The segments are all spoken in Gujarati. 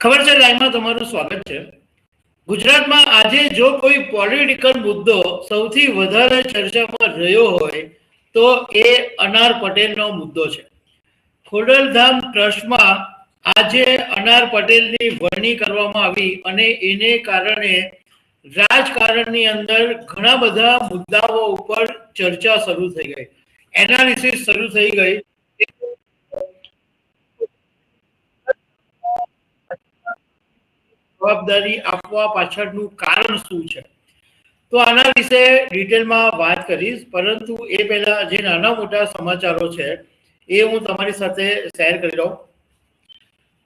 ખબર છે, લાઈનમાં તમારું સ્વાગત છે. ગુજરાતમાં આજે જો કોઈ પોલિટિકલ મુદ્દો સૌથી વધારે ચર્ચામાં રહ્યો હોય, તો એ અનાર પટેલનો મુદ્દો છે. ખોડલધામ ટ્રસ્ટમાં આજે અનાર પટેલની વરણી કરવામાં આવી અને એને કારણે રાજકારણની અંદર ઘણા બધા મુદ્દાઓ ઉપર ચર્ચા શરૂ થઈ ગઈ. એનાલિસિસ શરૂ થઈ ગઈ. જવાબદારી આપવા પાછળનું કારણ શું છે? તો આના વિશે ડિટેલમાં વાત કરીશ, પરંતુ એ પહેલા જે નાના મોટા સમાચારો છે, એ હું તમારી સાથે શેર કરી લઉં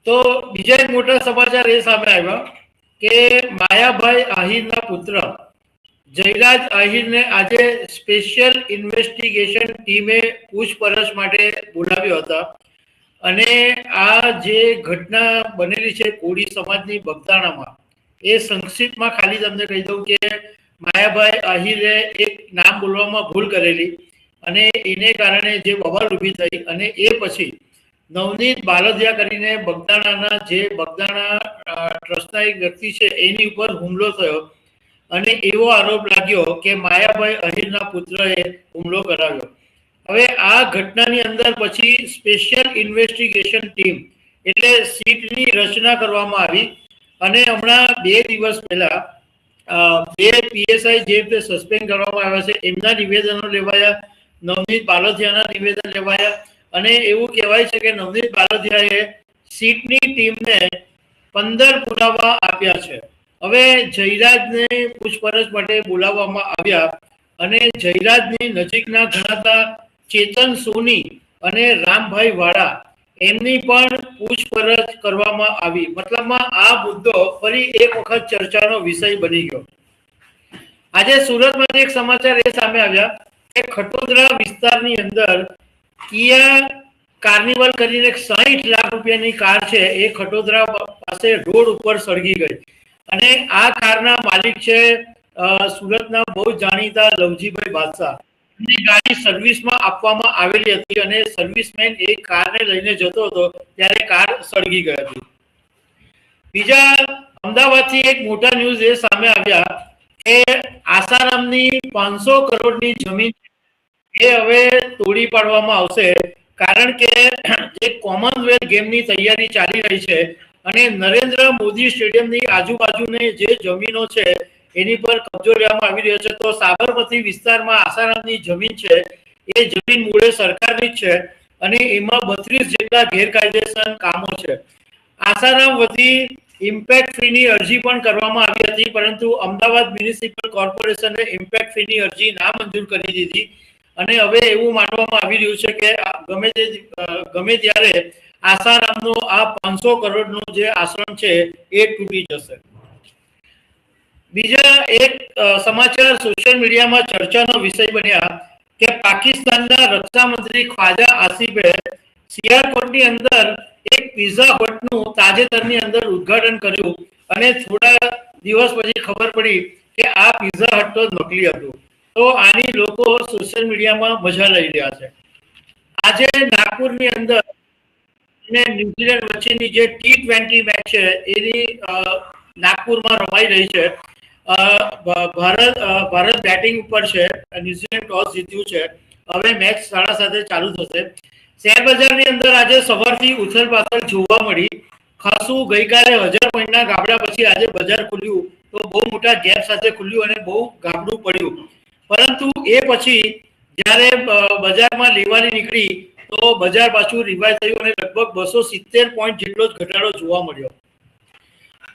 તો બીજા એક મોટા સમાચાર એ સામે આવ્યા કે માયાભાઈ આહિરના પુત્ર જયરાજ આહિરને આજે સ્પેશિયલ ઇન્વેસ્ટિગેશન ટીમે પૂછપરછ માટે બોલાવ્યો હતા. અને આ જે ઘટના બનેલી છે કોળી સમાજની બગદાણામાં, એ સંક્ષિપ્તમાં ખાલી તમને કહી દઉં કે માયાભાઈ આહિરે એક નામ બોલવામાં ભૂલ કરેલી અને એને કારણે જે બવાલ ઊભી થઈ અને એ પછી નવનીત બાલદિયા કરીને બગદાણાના જે બગદાણા ટ્રસ્ટના એક વ્યક્તિ છે એની ઉપર હુમલો થયો અને એવો આરોપ લાગ્યો કે માયાભાઈ અહિરના પુત્રએ હુમલો કરાવ્યો. હવે આ ઘટનાની અંદર પછી સ્પેશિયલ ઇન્વેસ્ટિગેશન ટીમ, એટલે સીટની રચના કરવામાં આવી અને હમણાં બે દિવસ પહેલા બે પીએસઆઈ જે રીતે સસ્પેન્ડ કરવામાં આવ્યા છે, એમના નિવેદનો લેવાયા, નવનીત બાલોદિયાના નિવેદન લેવાયા અને એવું કહેવાય છે કે નવનીત બાલોદિયાએ સીટની ટીમને પંદર પુરાવા આપ્યા છે. હવે જયરાજને પૂછપરછ માટે બોલાવવામાં આવ્યા અને જયરાજની નજીકના ગણાતા ચેતન સોની અને રામભાઈ વાળા એમની પણ પૂછપરછ કરવામાં આવી. મતલબમાં આ મુદ્દો ફરી એક વખત ચર્ચાનો વિષય બની ગયો. આજે સુરતમાં એક સમાચાર એ સામે આવ્યા કે ખટોદરા વિસ્તારની અંદર કિયા કાર્નિવલ કરીને સાહીઠ લાખ રૂપિયાની કાર છે. એ ખટોદરા પાસે રોડ ઉપર સળગી ગઈ. અને આ કારના માલિક છે સુરતના બહુ જાણીતા લવજીભાઈ બાદશાહ. ગાડી સર્વિસમાં આપવામાં આવેલી હતી અને સર્વિસમેન એ કારને લઈને જતો હતો ત્યારે કાર સળગી ગઈ હતી. બીજા અમદાવાદથી એક મોટા ન્યૂઝ એ સામે આવ્યા કે આસારામની પાંચસો કરોડની જમીન એ હવે તોડી પાડવામાં આવશે કારણ કે એક કોમનવેલ્થ ગેમની તૈયારી ચાલી રહી છે અને નરેન્દ્ર મોદી સ્ટેડિયમની આજુબાજુની જે જમીનો છે એની પર કબજો લેવામાં આવી રહ્યો છે. તો સાબરમતી વિસ્તારમાં આસારામની જમીન છે. એ જમીન મૂળે સરકારની જ છે અને એમાં બત્રીસ જેટલા ગેરકાયદેસર કામો છે. આસારામ વતી ઇમ્પેક્ટ ફીની અરજી પણ કરવામાં આવી હતી, પરંતુ અમદાવાદ મ્યુનિસિપલ કોર્પોરેશને ઇમ્પેક્ટ ફીની અરજી ના મંજૂર કરી દીધી. અને હવે એવું માનવામાં આવી રહ્યું છે કે ગમે તે ગમે ત્યારે આસારામનો આ પાંચસો કરોડનો જે આશ્રમ છે, એ તૂટી જશે. બીજા એક સમાચાર સોશિયલ મીડિયામાં ચર્ચાનો વિષય બન્યા કે પાકિસ્તાનના રક્ષા મંત્રી ખ્વાજા આસિફે સિયારકોટની અંદર એક પિઝા હટનું તાજેતરની અંદર ઉદ્ઘાટન કર્યું અને થોડા દિવસ પછી ખબર પડી કે આ પિઝા હટ તો નકલી હતું. તો આની લોકો સોશિયલ મીડિયામાં મજા લઈ રહ્યા છે. આજે નાગપુરની અંદર અને ન્યુઝીલેન્ડ વચ્ચેની જે ટી ટ્વેન્ટી મેચ છે, એની નાગપુરમાં રમાઈ રહી છે. ભારત ભારત બેટિંગ ઉપર છે, ન્યુઝીલેન્ડ ટોસ જીત્યું છે. હવે મેચ સાડા સાથે ચાલુ થશે. શેર બજારની અંદર આજે સવારથી ઉછળ પાછળ જોવા મળી. ખાસું ગઈકાલે હજાર પોઈન્ટના ગાબડા પછી આજે બજાર ખુલ્યું. તો બહુ મોટા ગેપ સાથે ખુલ્યું અને બહુ ગાબડું પડ્યું. પરંતુ એ પછી જ્યારે બજારમાં લેવાની નીકળી, તો બજાર પાછું રિવાઇઝ થયું અને લગભગ બસો સિત્તેર પોઈન્ટ જેટલો જ ઘટાડો જોવા મળ્યો.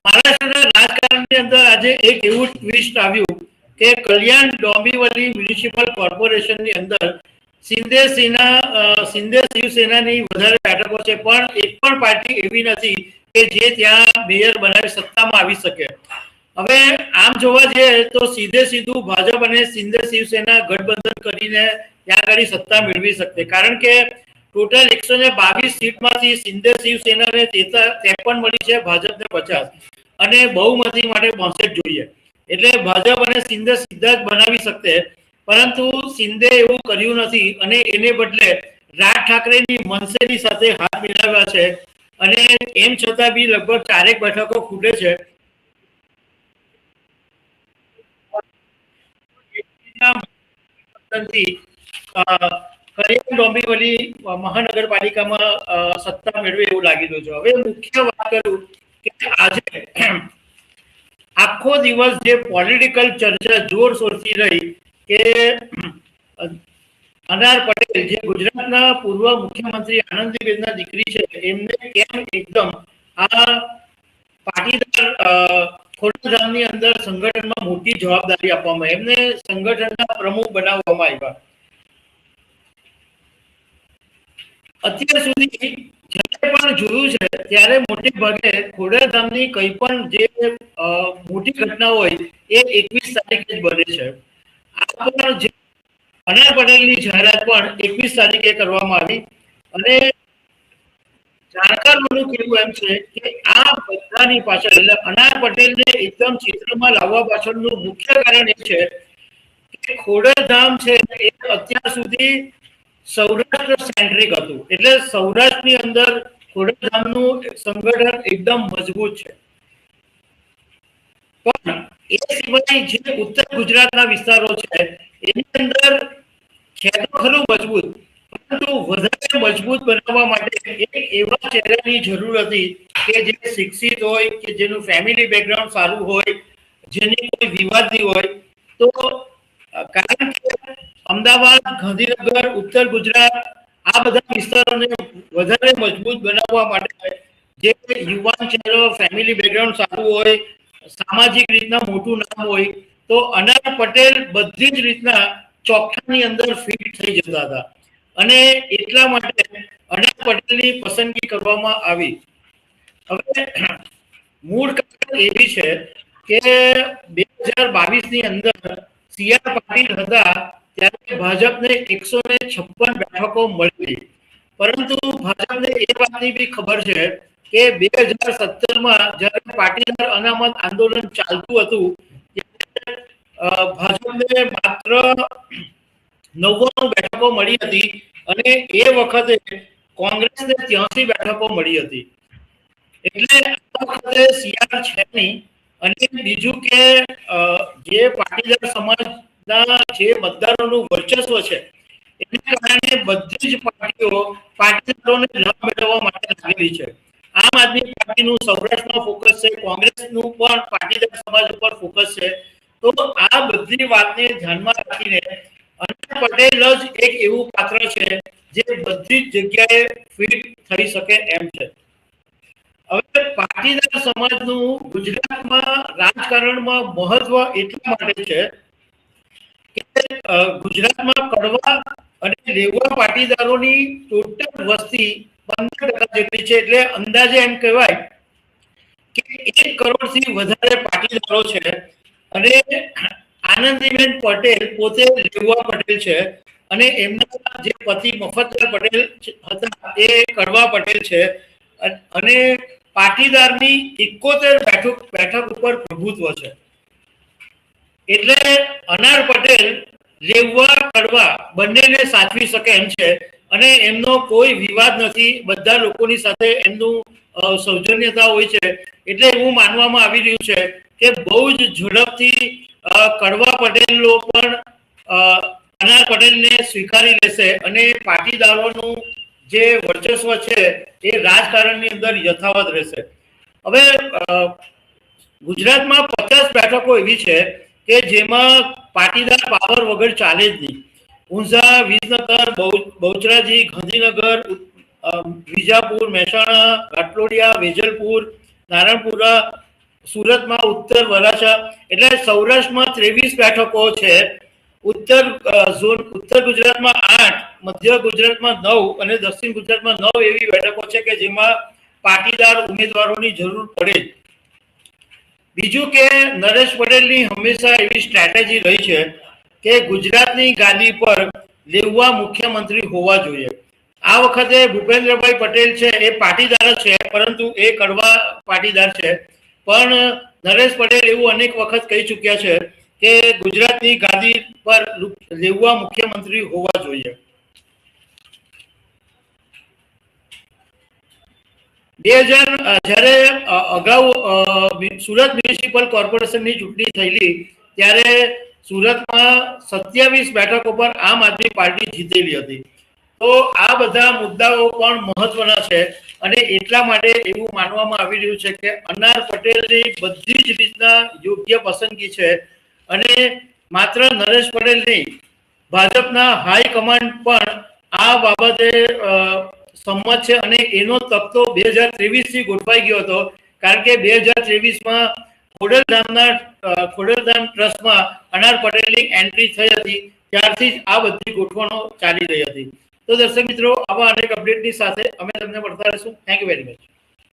મહારાષ્ટ્રના રાજકારણની અંદર આજે એક એવું ટ્વિસ્ટ આવ્યું કે કલ્યાણ ડોંબીવલી મ્યુનિસિપલ કોર્પોરેશનની અંદર શિંદે સેના શિંદે શિવસેનાની વધારે બેઠકો છે, પણ એક પણ પાર્ટી એવી નથી કે જે ત્યાં મેયર બનાવી સત્તામાં આવી શકે. હવે આમ જોવા જઈએ તો સીધે સીધું ભાજપ અને શિંદે શિવસેના ગઠબંધન કરીને ત્યાં આગળ સત્તા મેળવી શકશે. કારણ કે ટોટલ એકસો ને બાવીસ સીટમાંથી શિંદે શિવસેનાને ત્રેપન મળી છે, ભાજપને પચાસ. અને બહુમતી માટે બોસેટ જોઈએ. એટલે ભાજપ અને સિંધે સીધા જ બનાવી શકતે પરંતુ સિંધે એવું કર્યું નથી અને એને બદલે રાજ ઠાકરેની મનસેની સાથે હાથ મિલાવ્યા છે. અને એમ છતાં બી લગભગ ચારેક બેઠકો ખૂટે છે. અ, ડોંબીવલી મહાનગરપાલિકામાં સત્તા મેળવે એવું લાગી રહ્યું છે હવે મુખ્ય વાત કરું કે આજે આખો દિવસ જે પોલિટિકલ ચર્ચા જોરશોરથી રહી કે અનાર પટેલ જે ગુજરાતના પૂર્વ મુખ્યમંત્રી આનંદીબેનના દીકરી છે એમને કેમ એકદમ આ પાટીદાર ખોડાધામની અંદર સંગઠનમાં મોટી જવાબદારી આપવામાં. એમને સંગઠનના પ્રમુખ બનાવવામાં આવ્યા અત્યાર સુધી જ્યારે પણ જોયું છે, ત્યારે મોટે ભાગે ખોડલધામની કઈ પણ જે મોટી ઘટના હોય, એ એકવીસ તારીખે જ બને છે. આ પણ અનાર પટેલની જાહેરાત પણ એકવીસ તારીખે કરવામાં આવી અને જાણકારોનું કહેવું એમ છે કે આ બધાની પાછળ, એટલે અનાર પટેલને એકદમ ચિત્રમાં લાવવા પાછળનું મુખ્ય કારણ એ છે કે ખોડલધામ છે એ અત્યાર સુધી સૌરાષ્ટ્ર સેન્ટ્રિક હતું. એટલે સૌરાષ્ટ્રની અંદર ખોડલધામનું સંગઠન એકદમ મજબૂત છે. પણ એ સિવાય જે ઉત્તર ગુજરાતના વિસ્તારો છે, એની અંદર છે તો ખરું મજબૂત, પરંતુ વધારે મજબૂત બનાવવા માટે એક એવા ચહેરાની જરૂર હતી કે જે શિક્ષિત હોય કે જેનું ફેમિલી બેકગ્રાઉન્ડ સારું હોય, જેની કોઈ વિવાદી હોય, તો કારણ કે અમદાવાદ, ગાંધીનગર, ઉત્તર ગુજરાત આ બધા વિસ્તારોને વધારે મજબૂત બનાવવા માટે જે યુવાન ચહેરો ફેમિલી બેકગ્રાઉન્ડ સારું હોય, સામાજિક રીતના મોટું નામ હોય, તો અનાર પટેલ બધી જ રીતના ચોખ્ખાની અંદર ફિટ થઈ જતા હતા. અને એટલા માટે અનાર પટેલની પસંદગી કરવામાં આવી. હવે, મૂળ કારણ એવી છે કે બે હજાર બાવીસની અંદર સી પાટીલ હતા ત્યારે ભાજપને એકસો ને છપ્પન બેઠકો મળી. પરંતુ ભાજપને એ વાતની બી ખબર છે કે બે હજાર સત્તરમાં જ્યારે પાટીદાર અનામત આંદોલન ચાલતું હતું ભાજપને માત્ર નવ્વાણું બેઠકો મળી હતી અને એ વખતે કોંગ્રેસને ત્યાંસી બેઠકો મળી હતી. એટલે આ વખતે સીઆર છે નહીં. અને બીજું કે જે પાટીદાર સમાજના જે મતદારોનું વર્ચસ્વ છે, એને કારણે બધી જ પાર્ટીઓ પાટીદારોને લાભ મેળવવા માટે લાગેલી છે. આમ આદમી પાર્ટીનું સૌરાષ્ટ્રમાં ફોકસ છે, કોંગ્રેસનું પણ પાટીદાર સમાજ ઉપર ફોકસ છે. તો આ બધી વાતને ધ્યાનમાં રાખીને અનિલ પટેલ જ એક એવું પાત્ર છે, જે બધી જગ્યાએ ફિટ થઈ શકે એમ છે. હવે પાટીદાર સમાજનું ગુજરાતમાં રાજકારણમાં મહત્વ એટલા માટે છે કે ગુજરાતમાં કડવા અને રેવા પાટીદારોની ટોટલ વસ્તી પંદર ટકા જેટલી છે એટલે અંદાજે એમ કહેવાય કે એક કરોડથી વધારે પાટીદારો છે અને આનંદીબેન પટેલ પોતે રેવા પટેલ છે અને એમના જે પતિ મફતલાલ પટેલ હતા એ કડવા પટેલ છે અને પાટીદારની એકોતેર બેઠક બેઠક ઉપર પ્રભુત્વ છે. એટલે અનાર પટેલ રેવવા કડવા બંનેને સાચવી શકે એમ છે અને એમનો કોઈ વિવાદ નથી. બધા લોકોની સાથે એમનું સૌજન્યતા હોય છે. એટલે એવું માનવામાં આવી રહ્યું છે કે બહુ જ ઝડપથી કડવા પટેલો પણ અનાર પટેલને સ્વીકારી લેશે અને પાટીદારોનું જે વર્ચસ્વ છે એ રાજકારણની અંદર યથાવત રહેશે. હવે ગુજરાતમાં પચાસ બેઠકો એવી છે કે જેમાં પાટીદાર પાવર વગર ચાલે જ નહીં. ઊંઝા, વિસનગર, બહુ- બહુચરાજી, ગાંધીનગર વિજાપુર, મહેસાણા, ઘાટલોડિયા, વેજલપુર, નારણપુરા, સુરતમાં ઉત્તર વરાછા એટલે સૌરાષ્ટ્રમાં ત્રેવીસ બેઠકો છે. ઉત્તર ઝોન, ઉત્તર ગુજરાતમાં આઠ મધ્ય ગુજરાતમાં નવ અને દક્ષિણ ગુજરાતમાં નવ એવી બેઠકો છે કે જેમાં પાટીદાર ઉમેદવારોની જરૂર પડે બીજું કે નરેશ પટેલની હંમેશા એવી સ્ટ્રેટેજી રહી છે કે ગુજરાતની ગાદી પર લેવા મુખ્યમંત્રી હોવા જોઈએ. આ વખતે ભૂપેન્દ્રભાઈ પટેલ છે એ પાટીદાર છે, પરંતુ એ કડવા પાટીદાર છે. પણ નરેશ પટેલ એવું અનેક વખત કહી ચૂક્યા છે કે ગુજરાતની ગાદી પર લેવા મુખ્યમંત્રી હોવા જોઈએ. બે હજાર જ્યારે અગાઉ સુરત મ્યુનિસિપલ કોર્પોરેશનની ચૂંટણી થયેલી, ત્યારે સુરતમાં સત્યાવીસ બેઠકો પર આમ આદમી પાર્ટી જીતેલી હતી. તો આ બધા મુદ્દાઓ પણ મહત્વના છે અને એટલા માટે એવું માનવામાં આવી રહ્યું છે કે અનાર પટેલની બધી જ રીતના યોગ્ય પસંદગી છે અને માત્ર નરેશ પટેલ નહીં, ભાજપના હાઈકમાન્ડ પણ આ બાબતે સંમત છે અને એનો તબતો બે હજાર ત્રેવીસથી ગોઠવાઈ ગયો હતો. કારણ કે બે હજાર ત્રેવીસમાં ખોડલધામના ખોડલધામ ટ્રસ્ટમાં અનાર પટેલની એન્ટ્રી થઈ હતી. ત્યારથી જ આ બધી ગોઠવણો ચાલી રહી હતી. તો દર્શક મિત્રો, આવા અનેક અપડેટની સાથે અમે તમને મળતા રહીશું. Thank you very much